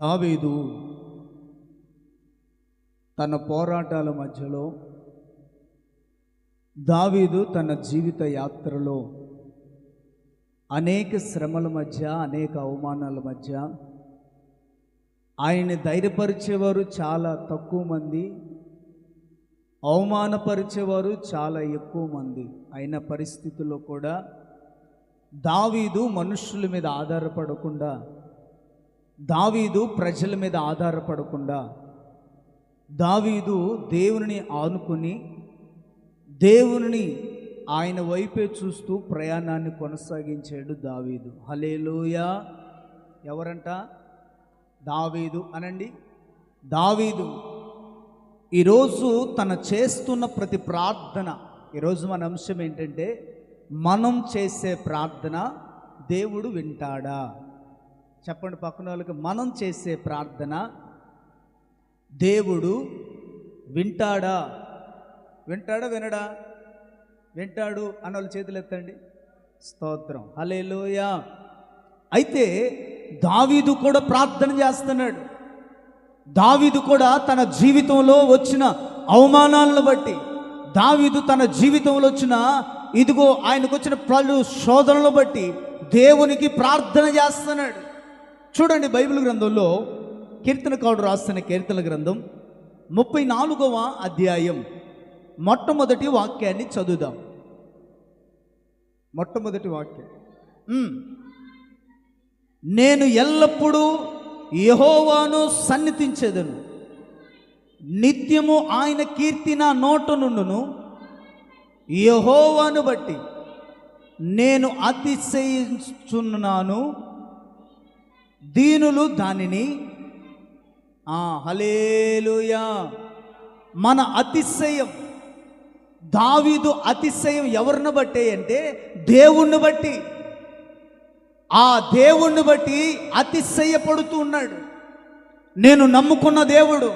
దావీదు తన పోరాటాల మధ్యలో దావీదు తన జీవిత యాత్రలో అనేక శ్రమల మధ్య అనేక అవమానాల మధ్య ఆయన్ని ధైర్యపరిచేవారు చాలా తక్కువ మంది అవమానపరిచేవారు చాలా ఎక్కువ మంది. అయిన పరిస్థితుల్లో కూడా దావీదు మనుషుల మీద ఆధారపడకుండా దావీదు ప్రజల మీద ఆధారపడకుండా దావీదు దేవుని ఆనుకుని దేవుని ఆయన వైపే చూస్తూ ప్రయాణాన్ని కొనసాగించాడు దావీదు. హలేలోయ ఎవరంట? దావీదు అనండి. దావీదు ఈరోజు తన చేస్తున్న ప్రతి ప్రార్థన ఈరోజు మన అంశం ఏంటంటే మనం చేసే ప్రార్థన దేవుడు వింటాడా? చెప్పండి పక్కన వాళ్ళకి మనం చేసే ప్రార్థన దేవుడు వింటాడా? వింటాడా వినడా? వింటాడు అన్న వాళ్ళ చేతులు ఎత్తండి. స్తోత్రం. హలేలోయ అయితే దావీదు కూడా ప్రార్థన చేస్తున్నాడు. దావీదు కూడా తన జీవితంలో వచ్చిన అవమానాలను బట్టి దావీదు తన జీవితంలో వచ్చిన ఇదిగో ఆయనకు వచ్చిన పలు శోధనలు బట్టి దేవునికి ప్రార్థన చేస్తున్నాడు. చూడండి బైబిల్ గ్రంథంలో కీర్తనకారుడు రాస్తున్న కీర్తన గ్రంథం ముప్పై నాలుగవ అధ్యాయం. మొట్టమొదటి వాక్యాన్ని చదువుదాం. మొట్టమొదటి వాక్యం. నేను ఎల్లప్పుడూ యహోవాను సన్నిధించేదను. నిత్యము ఆయన కీర్తి నా నోట నుండును యహోవాను బట్టి నేను అతిశయించున్నాను దీనులు దానిని ఆ, హలేలుయా మన అతిశయం దావీదు అతిశయం ఎవరిని బట్టి అంటే దేవుణ్ణి బట్టి. ఆ దేవుణ్ణి బట్టి అతిశయపడుతూ ఉన్నాడు. నేను నమ్ముకున్న దేవుడు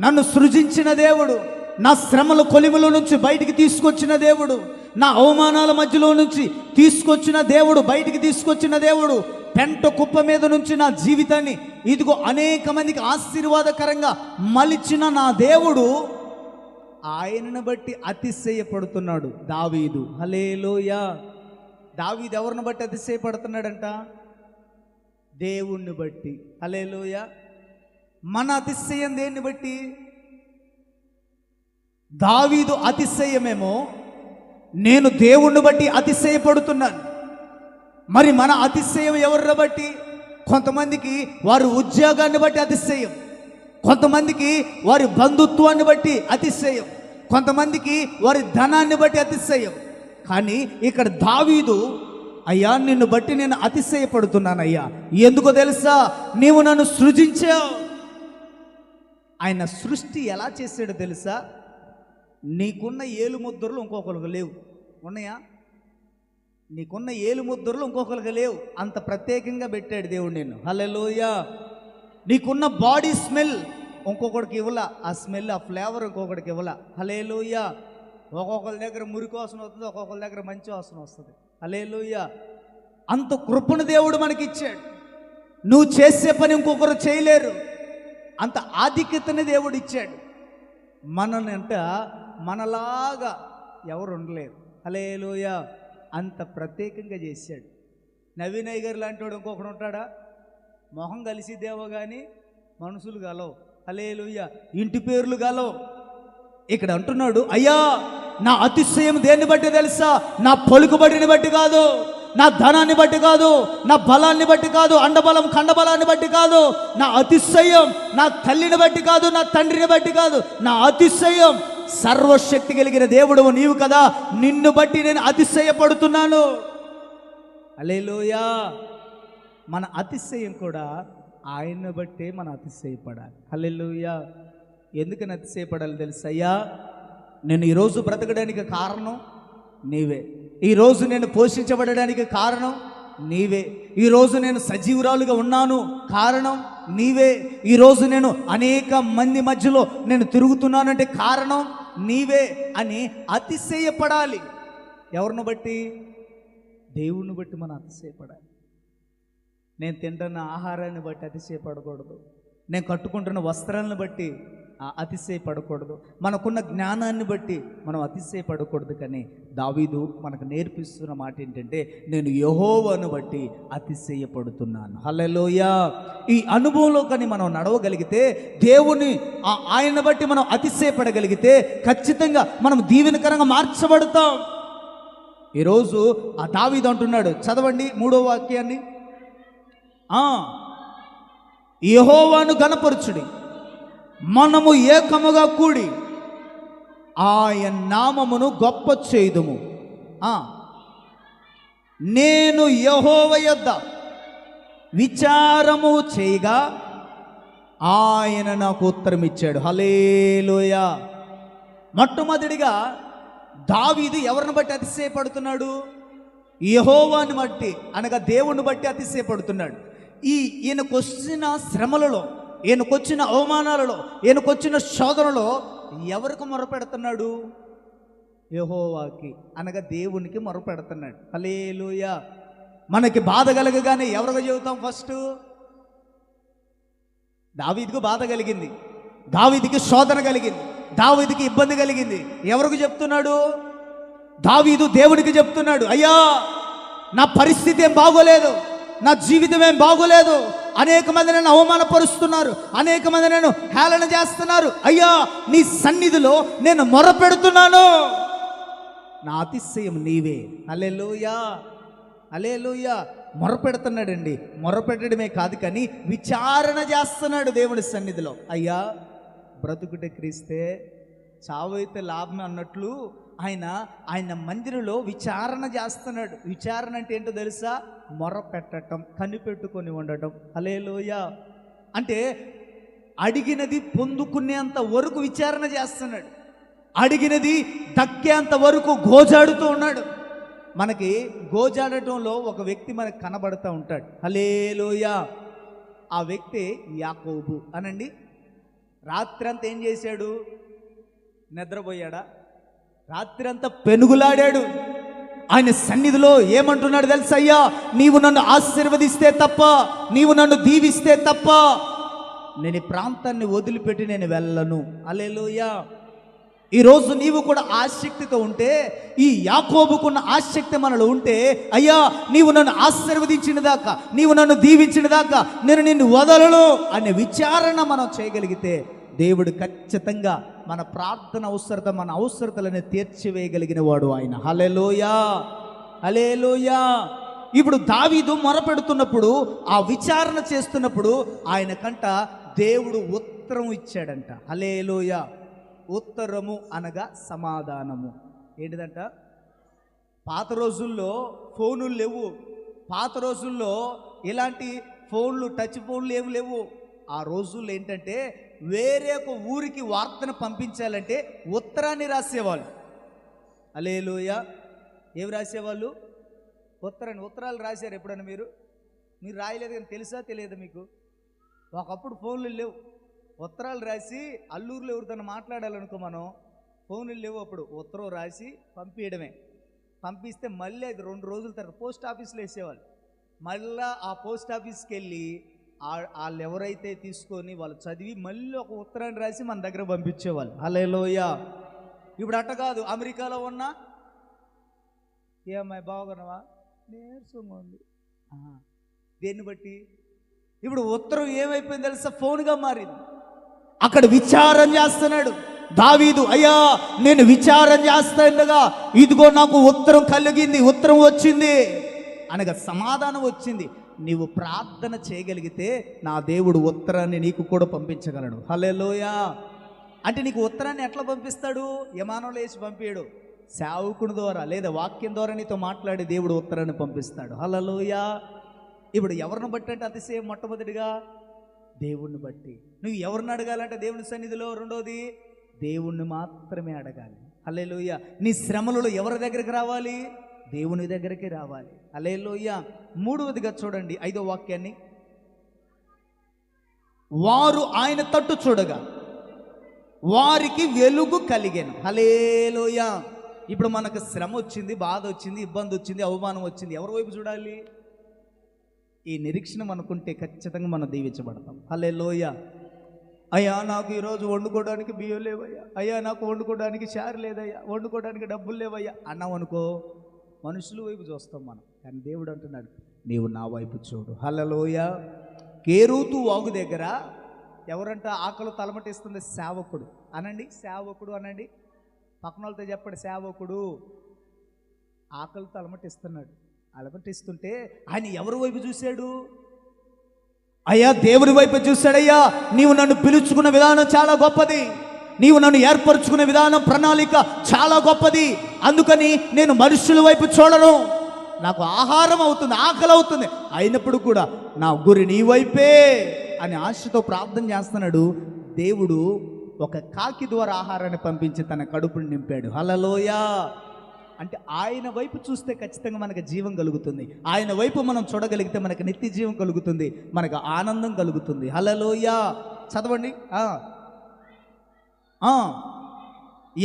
నన్ను సృజించిన దేవుడు నా శ్రమల కొలిముల నుంచి బయటికి తీసుకొచ్చిన దేవుడు నా అవమానాల మధ్యలో నుంచి తీసుకొచ్చిన దేవుడు బయటికి తీసుకొచ్చిన దేవుడు పెంట కుప్ప మీద నుంచి నా జీవితాన్ని ఇదిగో అనేక మందికి ఆశీర్వాదకరంగా మలిచిన నా దేవుడు ఆయనను బట్టి అతిశయపడుతున్నాడు దావీదు. హలేలోయ దావీదు ఎవరిని బట్టి అతిశయపడుతున్నాడంట? దేవుణ్ణి బట్టి. హలేలోయ మన అతిశయం దేన్ని బట్టి? దావీదు అతిశయమేమో నేను దేవుణ్ణి బట్టి అతిశయపడుతున్నాను. మరి మన అతిశయం ఎవరిని బట్టి? కొంతమందికి వారి ఉద్యోగాన్ని బట్టి అతిశయం. కొంతమందికి వారి బంధుత్వాన్ని బట్టి అతిశయం. కొంతమందికి వారి ధనాన్ని బట్టి అతిశయం. కానీ ఇక్కడ దావీదు అయ్యా నిన్ను బట్టి నేను అతిశయపడుతున్నాను అయ్యా ఎందుకో తెలుసా? నీవు నన్ను సృజించావు. ఆయన సృష్టి ఎలా చేశాడో తెలుసా? నీకున్న ఏలు ముద్రలు ఇంకొకరికి లేవు. ఉన్నాయా? నీకున్న ఏలు ముద్రలు ఇంకొకరికి లేవు. అంత ప్రత్యేకంగా పెట్టాడు దేవుడు నేను హలోయా నీకున్న బాడీ స్మెల్ ఇంకొకడికి ఇవ్వలా. ఆ స్మెల్ ఆ ఫ్లేవర్ ఇంకొకడికి ఇవ్వలా. హలేలోయ ఒక్కొక్కరి దగ్గర మురికి వాసన వస్తుంది ఒక్కొక్కరి దగ్గర మంచి వాసన వస్తుంది. హలేలోయ అంత కృపణ దేవుడు మనకి ఇచ్చాడు నువ్వు చేసే పని ఇంకొకరు చేయలేరు. అంత ఆధిక్యతని దేవుడు ఇచ్చాడు. మనల్ని అంట మనలాగా ఎవరు ఉండలేరు. హలేలోయ అంత ప్రత్యేకంగా చేశాడు. నవీన్ అయ్య లాంటి వాడు ఇంకొకడు ఉంటాడా? మొహం కలిసిదేవో కానీ మనుషులు గలవు. అలేలుయ్య ఇంటి పేర్లు గలవు. ఇక్కడ అంటున్నాడు అయ్యా నా అతిశయం దేన్ని బట్టి తెలుసా? నా పలుకుబడిని బట్టి కాదు నా ధనాన్ని బట్టి కాదు నా బలాన్ని బట్టి కాదు అండబలం కండబలాన్ని బట్టి కాదు. నా అతిశయం నా తల్లిని బట్టి కాదు నా తండ్రిని బట్టి కాదు. నా అతిశయం సర్వశక్తి కలిగిన దేవుడు నీవు కదా. నిన్ను బట్టి నేను అతిశయపడుతున్నాను. అలేలోయా మన అతిశయం కూడా ఆయన్ని బట్టే మన అతిశయపడాలి. అలెలుయా ఎందుకని అతిశయపడాలి తెలుసయ్యా? నేను ఈరోజు బ్రతకడానికి కారణం నీవే. ఈరోజు నేను పోషించబడడానికి కారణం నీవే. ఈరోజు నేను సజీవురాలుగా ఉన్నాను కారణం నీవే. ఈరోజు నేను అనేక మంది మధ్యలో నేను తిరుగుతున్నానంటే కారణం నీవే అని అతిశయపడాలి. ఎవరిని బట్టి? దేవుణ్ణి బట్టి మనం అతిశయపడాలి. నేను తింటున్న ఆహారాన్ని బట్టి అతిశయపడకూడదు. నేను కట్టుకుంటున్న వస్త్రాలను బట్టి అతిశయపడకూడదు. మనకున్న జ్ఞానాన్ని బట్టి మనం అతిశయపడకూడదు కానీ దావీదు మనకు నేర్పిస్తున్న మాట ఏంటంటే నేను యహోవను బట్టి అతిశయపడుతున్నాను. హల్లెలూయ. ఈ అనుభవంలో కానీ మనం నడవగలిగితే దేవుని ఆయన బట్టి మనం అతిశయపడగలిగితే ఖచ్చితంగా మనం దీవెనకరంగా మార్చబడతాం. ఈరోజు ఆ దావీదు అంటున్నాడు చదవండి మూడో వాక్యాన్ని. యహోవాను గణపరుచుడి గణపరచుడి మనము ఏకముగా కూడి ఆయన నామమును గొప్ప చేయుదుము. నేను యహోవ యొద్ద విచారము చేయగా ఆయన నాకు ఉత్తరం ఇచ్చాడు. హలేలోయ మొట్టమొదటిగా దావీదు ఎవరిని బట్టి అతిశయపడుతున్నాడు? యహోవాని బట్టి అనగా దేవుణ్ణి బట్టి అతిశయపడుతున్నాడు. ఈ ఈయనకొచ్చిన శ్రమలలో ఈయనకొచ్చిన అవమానాలలో ఈయనకొచ్చిన శోధనలో ఎవరికి మొరపెడుతున్నాడు? యహోవాకి అనగా దేవునికి మొరపెడుతున్నాడు. అలేలుయ మనకి బాధ కలగగానే ఎవరికి చెబుతాం ఫస్ట్? దావీదికి బాధ కలిగింది. దావీదికి శోధన కలిగింది. దావీదికి ఇబ్బంది కలిగింది. ఎవరికి చెప్తున్నాడు? దావీదు దేవుడికి చెప్తున్నాడు. అయ్యా నా పరిస్థితి ఏం బాగోలేదు. నా జీవితం ఏం బాగోలేదు. అనేక మంది నన్ను అవమానపరుస్తున్నారు. అనేక మంది నన్ను హేళన చేస్తున్నారు. అయ్యా నీ సన్నిధిలో నేను మొరపెడుతున్నాను. నా అతిశయం నీవే. Hallelujah alleluia మొరపెడుతున్నాడండి. మొరపెట్టడమే కాదు కానీ విచారణ చేస్తున్నాడు దేవుడి సన్నిధిలో. అయ్యా బ్రతుకుటే క్రీస్తే చావైతే లాభం అన్నట్లు ఆయన ఆయన మందిరంలో విచారణ చేస్తున్నాడు. విచారణ అంటే ఏంటో తెలుసా? మొర పెట్టడం కనిపెట్టుకొని ఉండటం. అలేలోయ అంటే అడిగినది పొందుకునేంత వరకు విచారణ చేస్తున్నాడు. అడిగినది దక్కేంత వరకు గోజాడుతూ ఉన్నాడు. మనకి గోజాడటంలో ఒక వ్యక్తి మనకు కనబడుతూ ఉంటాడు. హలేలోయ ఆ వ్యక్తి యాకోబు అనండి. రాత్రంతా ఏం చేశాడు? నిద్రపోయాడా? రాత్రంతా పెనుగులాడాడు. ఆయన సన్నిధిలో ఏమంటున్నాడు తెలుసా అయ్యా నీవు నన్ను ఆశీర్వదిస్తే తప్ప నీవు నన్ను దీవిస్తే తప్ప నేను ఈ ప్రాంతాన్ని వదిలిపెట్టి నేను వెళ్ళను. అలేలోయా ఈరోజు నీవు కూడా ఆసక్తితో ఉంటే ఈ యాకోబుకున్న ఆసక్తి మనలో ఉంటే అయ్యా నీవు నన్ను ఆశీర్వదించిన దాకా నీవు నన్ను దీవించిన దాకా నేను నిన్ను వదలను అనే విచారణ మనం చేయగలిగితే దేవుడు ఖచ్చితంగా మన ప్రార్థన అవసరత మన అవసరతలను తీర్చివేయగలిగిన వాడు ఆయన. హలేలోయా హలేలోయా ఇప్పుడు దావీదు మొరపెడుతున్నప్పుడు ఆ విచారణ చేస్తున్నప్పుడు ఆయన కంట దేవుడు ఉత్తరం ఇచ్చాడంట. హలేలోయ ఉత్తరము అనగా సమాధానము. ఏంటిదంట? పాత రోజుల్లో ఫోనులు లేవు. పాత రోజుల్లో ఇలాంటి ఫోన్లు టచ్ ఫోన్లు ఏమి లేవు. ఆ రోజుల్లో ఏంటంటే వేరే ఒక ఊరికి వార్తను పంపించాలంటే ఉత్తరాన్ని రాసేవాళ్ళు. అలేలోయ ఏమి రాసేవాళ్ళు? ఉత్తరాన్ని ఉత్తరాలు రాశారు ఎప్పుడన్నా మీరు? మీరు రాయలేదు కానీ తెలుసా తెలియదు మీకు? ఒకప్పుడు ఫోన్లు లేవు. ఉత్తరాలు రాసి అల్లూరులో ఎవరితో మాట్లాడాలనుకో మనం ఫోన్లు లేవు అప్పుడు. ఉత్తరం రాసి పంపించడమే పంపిస్తే మళ్ళీ అది రెండు రోజుల తర్వాత పోస్ట్ ఆఫీస్లో వేసేవాళ్ళు. మళ్ళా ఆ పోస్ట్ ఆఫీస్కి వెళ్ళి వాళ్ళు ఎవరైతే తీసుకొని వాళ్ళు చదివి మళ్ళీ ఒక ఉత్తరాన్ని రాసి మన దగ్గర పంపించేవాళ్ళు. హలేలోయ ఇప్పుడు అట్ట కాదు అమెరికాలో ఉన్నా? ఏమ్మాయి బాగున్నావా? నీరసంగా ఉంది. దేన్ని బట్టి? ఇప్పుడు ఉత్తరం ఏమైపోయింది తెలుసా? ఫోన్గా మారింది. అక్కడ విచారం చేస్తున్నాడు. దావీదు అయ్యా నేను విచారం చేస్తుండగా ఇదిగో నాకు ఉత్తరం కలిగింది ఉత్తరం వచ్చింది. అనగా సమాధానం వచ్చింది. నీవు ప్రార్థన చేయగలిగితే నా దేవుడు ఉత్తరాన్ని నీకు కూడా పంపించగలడు. హల్లెలూయా. అంటే నీకు ఉత్తరాన్ని ఎట్లా పంపిస్తాడు? యమానం వేసి పంపించడు సేవకుని ద్వారా లేదా వాక్యం ద్వారా నీతో మాట్లాడి దేవుడు ఉత్తరాన్ని పంపిస్తాడు. హలలోయా ఇప్పుడు ఎవరిని బట్టి అంటే అతిశయం మొట్టమొదటిగా? దేవుణ్ణి బట్టి. నువ్వు ఎవరిని అడగాలంటే దేవుని సన్నిధిలో? రెండోది దేవుణ్ణి మాత్రమే అడగాలి. అల్లేలోయ నీ శ్రమలలో ఎవరి దగ్గరికి రావాలి? దేవుని దగ్గరికి రావాలి. అల్లేలోయ మూడవదిగా చూడండి ఐదో వాక్యాన్ని. వారు ఆయన తట్టు చూడగా వారికి వెలుగు కలిగాను. హలేలోయ ఇప్పుడు మనకు శ్రమ వచ్చింది బాధ వచ్చింది ఇబ్బంది వచ్చింది అవమానం వచ్చింది. ఎవరి వైపు చూడాలి? ఈ నిరీక్షణ అనుకుంటే ఖచ్చితంగా మనం దీవించబడతాం. హలే లోయ అయ్యా నాకు ఈరోజు వండుకోవడానికి బియ్యం లేవయ్యా. అయ్యా నాకు వండుకోవడానికి చారు లేదయ్యా. వండుకోవడానికి డబ్బులు లేవయ్యా. అన్నాం అనుకో మనుషుల వైపు చూస్తాం మనం. కానీ దేవుడు అంటున్నాడు నీవు నా వైపు చూడు. హలలోయ కేరూతు వాగు దగ్గర ఎవరంట ఆకలి తలమటిస్తుంది? సేవకుడు. అనండి సేవకుడు అనండి. పక్కన వాళ్ళతో చెప్పండి సేవకుడు ఆకలితో తలమటిస్తున్నాడు. అలమటిస్తుంటే ఆయన ఎవరి వైపు చూశాడు? అయ్యా దేవుని వైపు చూశాడయ్యా. నీవు నన్ను పిలుచుకున్న విధానం చాలా గొప్పది. నీవు నన్ను ఏర్పరచుకునే విధానం ప్రణాళిక చాలా గొప్పది. అందుకని నేను మనుషుల వైపు చూడను. నాకు ఆహారం అవుతుంది ఆకలి అవుతుంది. అయినప్పుడు కూడా నా గురి నీ వైపే అని ఆశతో ప్రార్థన చేస్తున్నాడు. దేవుడు ఒక కాకి ద్వారా ఆహారాన్ని పంపించి తన కడుపుని నింపాడు. హలలోయ అంటే ఆయన వైపు చూస్తే ఖచ్చితంగా మనకు జీవం కలుగుతుంది. ఆయన వైపు మనం చూడగలిగితే మనకు నిత్య జీవం కలుగుతుంది మనకు ఆనందం కలుగుతుంది. హలలోయ చదవండి.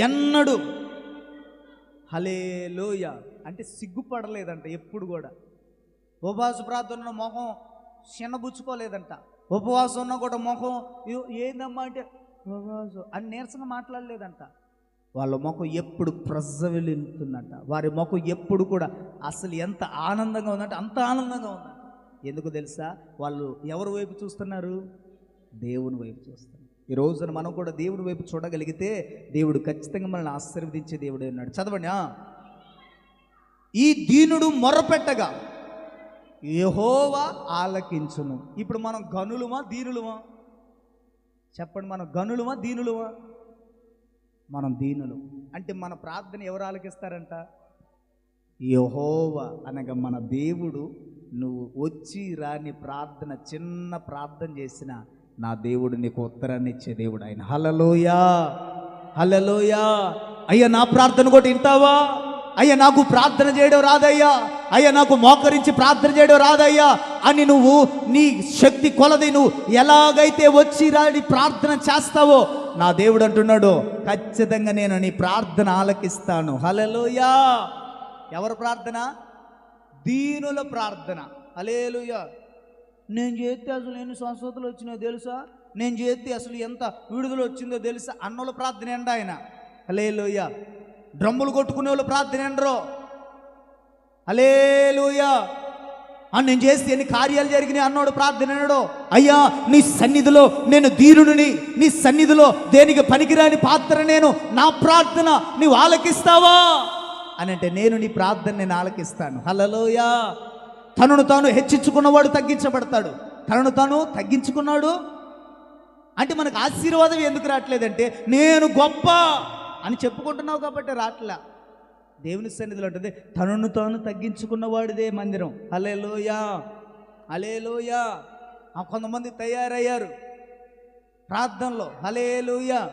ఎన్నడు హలేలోయ అంటే సిగ్గుపడలేదంట ఎప్పుడు కూడా. ఉపవాస ప్రార్థన మొహం చిన్నబుచ్చుకోలేదంట. ఉపవాసం ఉన్నా కూడా మొహం ఏందమ్మా అంటే ఉపవాసం అని నీరసంగా మాట్లాడలేదంట. వాళ్ళ ముఖం ఎప్పుడు ప్రజ్వలింతుందంట. వారి ముఖం ఎప్పుడు కూడా అసలు ఎంత ఆనందంగా ఉందంటే అంత ఆనందంగా ఉందంట. ఎందుకు తెలుసా? వాళ్ళు ఎవరి వైపు చూస్తున్నారు? దేవుని వైపు చూస్తున్నారు. ఈ రోజున మనం కూడా దేవుడి వైపు చూడగలిగితే దేవుడు ఖచ్చితంగా మనల్ని ఆశీర్వదించే దేవుడు ఉన్నాడు. చదవండి ఈ దీనుడు మొరపెట్టగా యహోవా ఆలకించును. ఇప్పుడు మనం గనులుమా దీనులుమా? చెప్పండి మనం గనులుమా దీనులుమా? మనం దీనులు. అంటే మన ప్రార్థన ఎవరు ఆలకిస్తారంట? యహోవ అనగా మన దేవుడు నువ్వు వచ్చి రాని ప్రార్థన చిన్న ప్రార్థన చేసిన నా దేవుడు నీకు ఉత్తరాన్ని ఇచ్చే దేవుడు ఆయన. హలలోయా హలలోయా అయ్యా నా ప్రార్థన కూడా వింటావా? అయ్యా నాకు ప్రార్థన చేయడం రాదయ్యా. అయ్యా నాకు మోకరించి ప్రార్థన చేయడం రాదయ్యా. అని నువ్వు నీ శక్తి కొలది నువ్వు ఎలాగైతే వచ్చి రాడి ప్రార్థన చేస్తావో నా దేవుడు అంటున్నాడు ఖచ్చితంగా నేను నీ ప్రార్థన ఆలకిస్తాను. హలలోయా ఎవరు ప్రార్థన? దీనుల ప్రార్థన. హలేలుయా నేను చేస్తే అసలు ఎన్ని స్వస్థతలు వచ్చినాయో తెలుసా? నేను చేస్తే అసలు ఎంత విడుదల వచ్చిందో తెలుసా? అన్నోళ్ళ ప్రార్థన ఎండ ఆయన? హలేలుయ డ్రమ్ములు కొట్టుకునే వాళ్ళు ప్రార్థన ఎండరో అలే ఆ నేను చేస్తే ఎన్ని కార్యాలు జరిగినాయి అన్నోడు ప్రార్థన అన్నాడు అయ్యా నీ సన్నిధిలో నేను దీనుడిని నీ సన్నిధిలో దేనికి పనికిరాని పాత్ర నేను నా ప్రార్థన నీవు ఆలకిస్తావా? అని అంటే నేను నీ ప్రార్థన నేను ఆలకిస్తాను. హలలోయా తనను తాను హెచ్చించుకున్నవాడు తగ్గించబడతాడు. తనను తాను తగ్గించుకున్నాడు. అంటే మనకు ఆశీర్వాదం ఎందుకు రావట్లేదంటే నేను గొప్ప అని చెప్పుకుంటున్నావు కాబట్టి రావట్లే దేవుని సన్నిధిలో ఉంటుంది తనను తాను తగ్గించుకున్నవాడిదే మందిరం. అలేలోయా అలేలోయా ఆ కొంతమంది తయారయ్యారు ప్రార్థనలో. హలేలుయా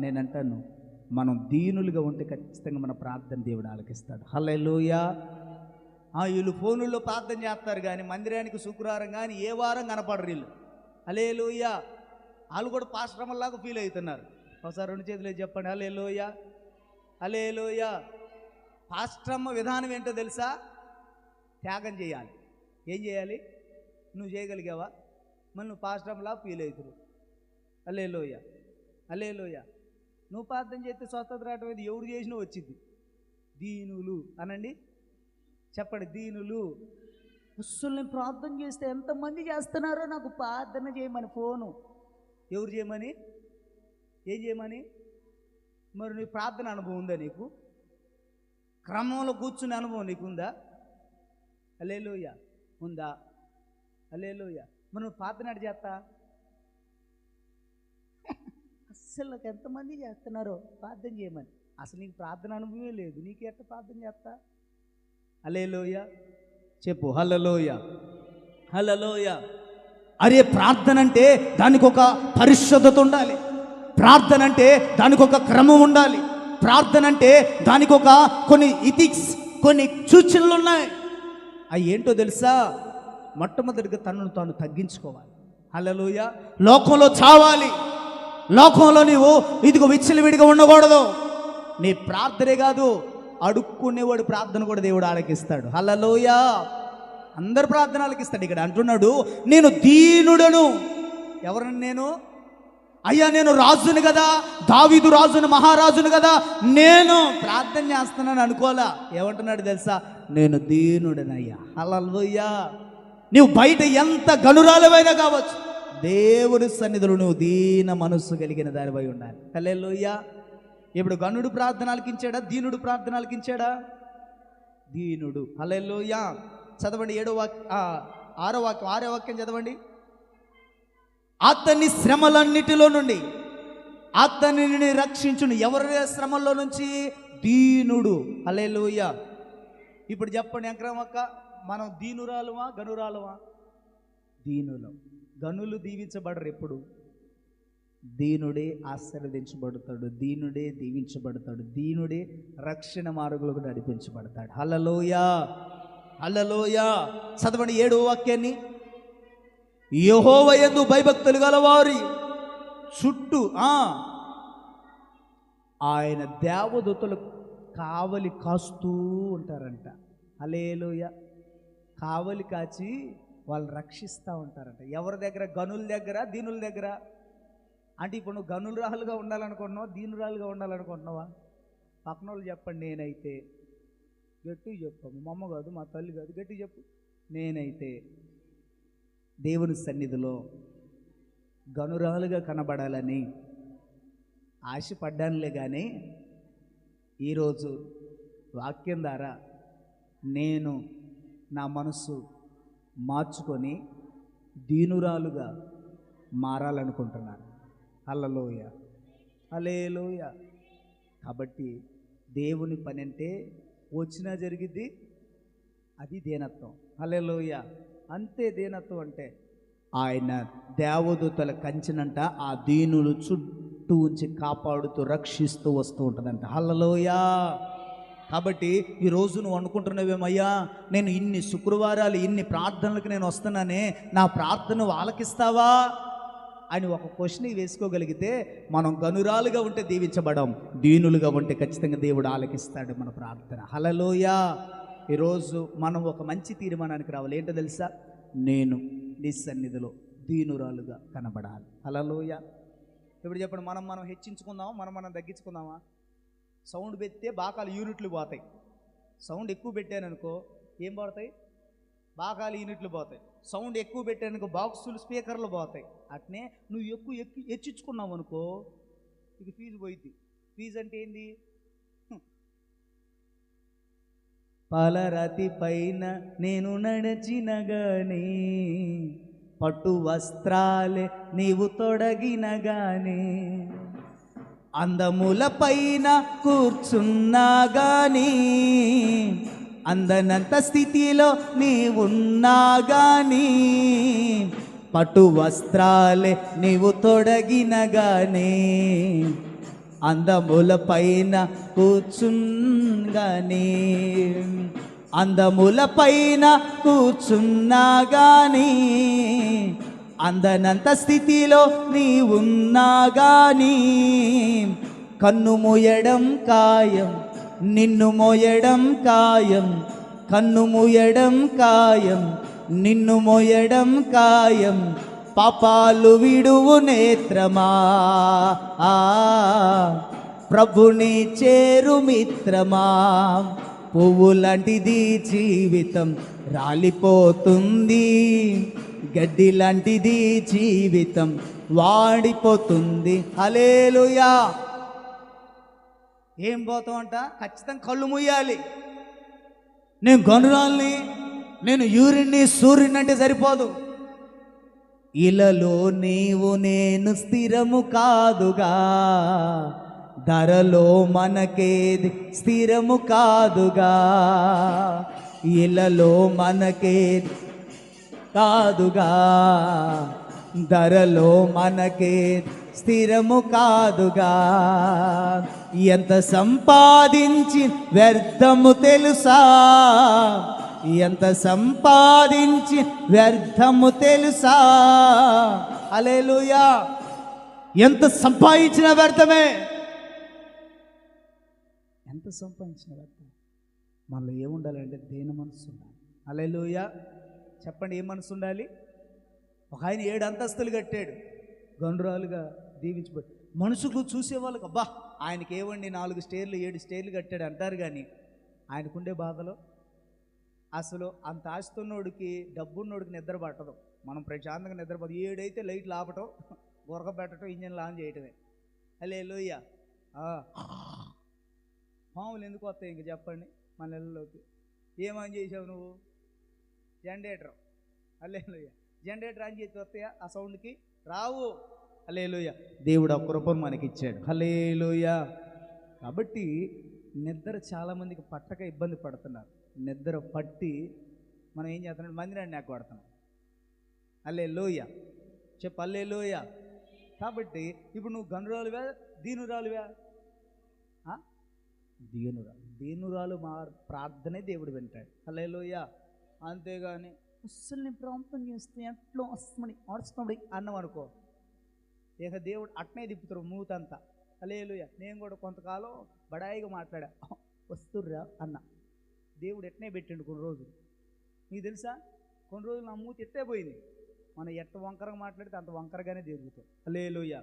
నేనంటాను మనం దీనులుగా ఉంటే ఖచ్చితంగా మన ప్రార్థన దేవుడు ఆలకిస్తాడు. హలేలుయా వీళ్ళు ఫోనుల్లో ప్రార్థన చేస్తారు కానీ మందిరానికి శుక్రవారం కానీ ఏ వారం కనపడరు వీళ్ళు. అలే లోయ వాళ్ళు కూడా పాశ్రమంలాగా ఫీల్ అవుతున్నారు. ఒకసారి రెండు చేతులు చెప్పండి. లోయ అలే లోయ పాశ్రమ విధానం ఏంటో తెలుసా? త్యాగం చేయాలి. ఏం చేయాలి? నువ్వు చేయగలిగావా? మరి నువ్వు పాశ్రమలా ఫీల్ అవుతురు. అలే లోయ నువ్వు ప్రార్థన చేస్తే స్వస్థత రావటం ఇది ఎవరు చేసినా వచ్చింది. దీనులు. అనండి. చెప్పండి దీనులు. అస్సలు ప్రార్థన చేస్తే ఎంతమంది చేస్తున్నారో నాకు ప్రార్థన చేయమని ఫోను. ఎవరు చేయమని? ఏం చేయమని? మరి నీ ప్రార్థన అనుభవం ఉందా నీకు? క్రమంలో కూర్చునే అనుభవం నీకుందా అలేలోయ ఉందా? అలేలోయ మరి నువ్వు ప్రార్థన చేస్తా? అస్సలు నాకు ఎంతమంది చేస్తున్నారో ప్రార్థన చేయమని. అసలు నీకు ప్రార్థన అనుభవమే లేదు. నీకు ఎట్ట ప్రార్థన చేస్తా? హలేలోయ చెప్పు హలలోయ హలలోయ అరే ప్రార్థన అంటే దానికి ఒక పరిశుద్ధత ఉండాలి. ప్రార్థన అంటే దానికి ఒక క్రమం ఉండాలి. ప్రార్థన అంటే దానికి ఒక కొన్ని ఇథిక్స్ కొన్ని సూచనలు ఉన్నాయి అవి ఏంటో తెలుసా? మొట్టమొదటిగా తనను తాను తగ్గించుకోవాలి. హలలోయ లోకంలో చావాలి. లోకంలో నీవు ఇదిగో విచ్చలవిడిగా ఉండకూడదు. నీ ప్రార్థనే కాదు అడుక్కునేవాడు ప్రార్థన కూడా దేవుడు ఆలకిస్తాడు హలలోయ అందరు ప్రార్థన ఆలకిస్తాడు ఇక్కడ అంటున్నాడు నేను దీనుడను. ఎవరని నేను? అయ్యా నేను రాజును కదా దావీదు రాజును మహారాజును కదా నేను ప్రార్థన చేస్తున్నాను అనుకోలా ఏమంటున్నాడు తెలుసా? నేను దీనుడనయ్యా. అలల్వయ్యా నువ్వు బయట ఎంత గనురాలవైనా కావచ్చు దేవుని సన్నిధులు నువ్వు దీన మనస్సు కలిగిన దానిపై ఉండాలి. హల్లెలూయా. ఇప్పుడు గనుడు ప్రార్థన ఆలకించాడా దీనుడు ప్రార్థన ఆలకించాడా దీనుడు. అలెల్లోయా చదవండి ఏడో వాక్యం ఆరో వాక్యం ఆరో వాక్యం చదవండి. అతని శ్రమలన్నిటిలో నుండి అతనిని రక్షించును. ఎవరి శ్రమల్లో నుంచి? దీనుడు. అలెలుయ ఇప్పుడు చెప్పండి అక్రమక్క మనం దీనురాలువా గనురాలువా? దీనులం. గనులు దీవించబడరు ఎప్పుడు? దీనుడే ఆశీర్వదించబడతాడు దీనుడే దీవించబడతాడు దీనుడే రక్షణ మార్గులకు నడిపించబడతాడు. హలలోయా హలలోయా చదవండి ఏడో వాక్యాన్ని. యహోవయందు భయభక్తులు గలవారి. చుట్టూ ఆ! ఆయన దేవదూతలు కావలి కాస్తూ ఉంటారంట. హలేలోయ కావలి కాచి వాళ్ళు రక్షిస్తూ ఉంటారంట. ఎవరి దగ్గర? గనుల దగ్గర? దీనుల దగ్గర? అంటే ఇప్పుడు నువ్వు గనురాలుగా ఉండాలనుకుంటున్నావా? దీనురాలుగా ఉండాలనుకుంటున్నావా? పక్కన వాళ్ళు చెప్పండి నేనైతే. గట్టి చెప్పు మా అమ్మ కాదు మా తల్లి కాదు గట్టి చెప్పు. నేనైతే దేవుని సన్నిధిలో గనురాలుగా కనబడాలని ఆశపడ్డానులే కానీ ఈరోజు వాక్యం ద్వారా నేను నా మనసు మార్చుకొని దీనురాలుగా మారాలనుకుంటున్నాను. అల్లలోయ అలేలోయ కాబట్టి దేవుని పని అంటే వచ్చినా జరిగిద్ది అది దేనత్వం. అల్లెలోయ అంతే దేనత్వం అంటే ఆయన దేవదూతల కంచినంట ఆ దీనులు చుట్టూ ఉంచి కాపాడుతూ రక్షిస్తూ వస్తూ ఉంటుందంట. హల్లలోయా. కాబట్టి ఈ నువ్వు అనుకుంటున్నావేమయ్యా నేను ఇన్ని శుక్రవారాలు ఇన్ని ప్రార్థనలకు నేను వస్తున్నానే నా ప్రార్థన నువ్వు ఆలకిస్తావా? అని ఒక క్వశ్చన్ వేసుకోగలిగితే మనం గనురాలుగా ఉంటే దీవించబడం దీనులుగా ఉంటే ఖచ్చితంగా దేవుడు ఆలకిస్తాడు మన ప్రార్థన. హలలోయ ఈరోజు మనం ఒక మంచి తీర్మానానికి రావాలి. ఏంటో తెలుసా? నేను నీ సన్నిధిలో దీనురాలుగా కనబడాలి. హలలోయ ఇప్పుడు చెప్పండి మనం మనం హెచ్చించుకుందామా? మనం మనం తగ్గించుకుందామా? సౌండ్ పెడితే బాకాలు యూనిట్లు పోతాయి. సౌండ్ ఎక్కువ పెట్టాననుకో ఏం పడతాయి బాకాలు యూనిట్లు పోతాయి. సౌండ్ ఎక్కువ పెట్టానుకో బాక్సులు స్పీకర్లు పోతాయి. అట్నే నువ్వు ఎక్కువ ఎక్కువ హెచ్చించుకున్నావు అనుకో ఇక ఫీజు పోయిద్ది. ఫీజు అంటే ఏంది? పాలరాతి పైన నేను నడచిన గాని పట్టు వస్త్రాలే నీవు తొడగిన గాని అందముల పైన కూర్చున్నా కానీ అందనంత స్థితిలో నీవున్నా గాని పటు వస్త్రాలే నీవు తొడగిన గాని అందముల పైన కూర్చుంగాని. అందముల పైన కూర్చున్నా గాని అందనంత స్థితిలో నీ ఉన్నా కన్ను ముయడం ఖాయం నిన్ను మోయడం ఖాయం కన్ను మూయడం ఖాయం నిన్ను మోయడం ఖాయం పాపాలు విడువు నేత్రమా? ఆ ప్రభుని చేరు మిత్రమా? పువ్వు లాంటిది జీవితం రాలిపోతుంది గడ్డి లాంటిది జీవితం వాడిపోతుంది. హలేలుయా ఏం పోతామంట ఖచ్చితంగా కళ్ళు ముయ్యాలి నేను గనురాల్ని నేను యూరిన్ని సూర్యుని అంటే సరిపోదు. ఇలలో నీవు నేను స్థిరము కాదుగా ధరలో మనకేది స్థిరము కాదుగా ఇలలో మనకేది కాదుగా ధరలో మనకేది స్థిరము కాదుగా. ఎంత సంపాదించి వ్యర్థము తెలుసా? ఎంత సంపాదించి వ్యర్థము తెలుసా? అలేలుయా ఎంత సంపాదించిన వ్యర్థమే? ఎంత సంపాదించిన వ్యర్థం? మనలో ఏముండాలంటే దేని మనసు ఉండాలి. అలేలుయా చెప్పండి ఏ మనసు ఉండాలి? ఒక ఆయన ఏడు అంతస్తులు కట్టాడు. గండ్రాలుగా దీవించబడి మనుషులు చూసేవాళ్ళకి అబ్బా ఆయనకి ఏవండి నాలుగు స్టేర్లు ఏడు స్టేర్లు కట్టాడు అంటారు కానీ ఆయనకుండే బాధలో? అసలు అంత ఆస్తున్నోడికి డబ్బున్నోడికి నిద్ర పట్టదు. మనం ప్రశాంతంగా నిద్రపోదు ఏడైతే లైట్లు ఆపటం ఉరక పెట్టడం ఇంజన్ ఆన్ చేయటమే. హలే లోయ పాములు ఎందుకు వస్తాయి ఇంక చెప్పండి మన ఇళ్ళలోకి ఏమని చేసావు నువ్వు? జనరేటర్. అల్లే లోయ జనరేటర్ ఆన్ చేసి వస్తాయా? ఆ సౌండ్కి? రావు. హలేలుయ దేవుడు ఆ కృపను మనకిచ్చాడు. హలేలుయ కాబట్టి నిద్ర చాలామందికి పట్టక ఇబ్బంది పడుతున్నారు. నిద్ర పట్టి మనం ఏం చేస్తున్నాం? మందిరాన్ని నాకు కొడుతున్నాం అల్లే లోయ చెప్పు అల్లే లోయ కాబట్టి ఇప్పుడు నువ్వు గనురాలువా? దీనురాలువా? దీనురా. దీనురాలు మా ప్రార్థనే దేవుడు వింటాడు. అల్లే లోయ అంతేగాని అస్సలు నేను ప్రాంతం చేస్తే ఎట్లా వస్తామని ఆడుస్తున్నాడు అన్నం అనుకో. ఇక దేవుడు అట్నే తిప్పుతారు మూతంతా. అలేలుయ నేను కూడా కొంతకాలం బడాయిగా మాట్లాడా. వస్తుర్రా అన్న. దేవుడు ఎట్నే పెట్టిండు కొన్ని రోజులు. నీకు తెలుసా? కొన్ని రోజులు నా మూతి ఎట్టే పోయింది? మనం ఎట్ట వంకరగా మాట్లాడితే అంత వంకరగానే తిరుగుతాం. అలేలుయ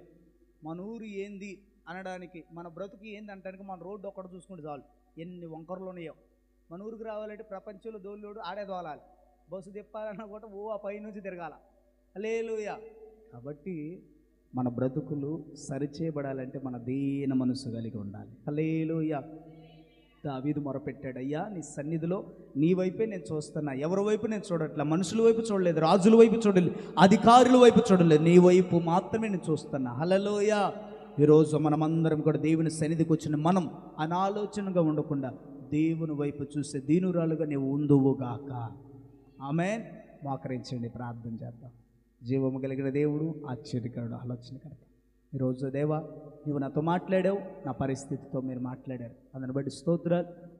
మన ఊరు ఏంది అనడానికి మన బ్రతుకు ఏంది అనడానికి మన రోడ్డు ఒక్కటి చూసుకుంటే చాలు. ఎన్ని వంకరలు ఉన్నాయో. మన ఊరికి రావాలంటే ప్రపంచంలో దోళ్ళోడు ఆడే దోలాలి. బస్సు తిప్పాలన్నా కూడా ఓ ఆ పై నుంచి తిరగాల. అలేలుయ కాబట్టి మన బ్రతుకులు సరిచేయబడాలంటే మన దీన మనసు కలిగి ఉండాలి. హలేలుయ దావీదు మొరపెట్టాడు అయ్యా నీ సన్నిధిలో నీ వైపే నేను చూస్తున్నా. ఎవరి వైపు నేను చూడట్లే? మనుషుల వైపు చూడలేదు రాజుల వైపు చూడలేదు అధికారుల వైపు చూడలేదు. నీ వైపు మాత్రమే నేను చూస్తున్నా. హలలోయ ఈరోజు మనమందరం కూడా దేవుని సన్నిధికి వచ్చిన మనం అనాలోచనగా ఉండకుండా దేవుని వైపు చూసే దీనురాలుగా నీవు ఉందువుగాక ఆమె మోకరించండి ప్రార్థన చేద్దాం. జీవము కలిగిన దేవుడు ఆశ్చర్యకరుడు ఆలోచనకరుడు ఈరోజు దేవా నువ్వు నాతో మాట్లాడావు నా పరిస్థితితో మీరు మాట్లాడారు. అందుని బట్టి స్తోత్రాలు.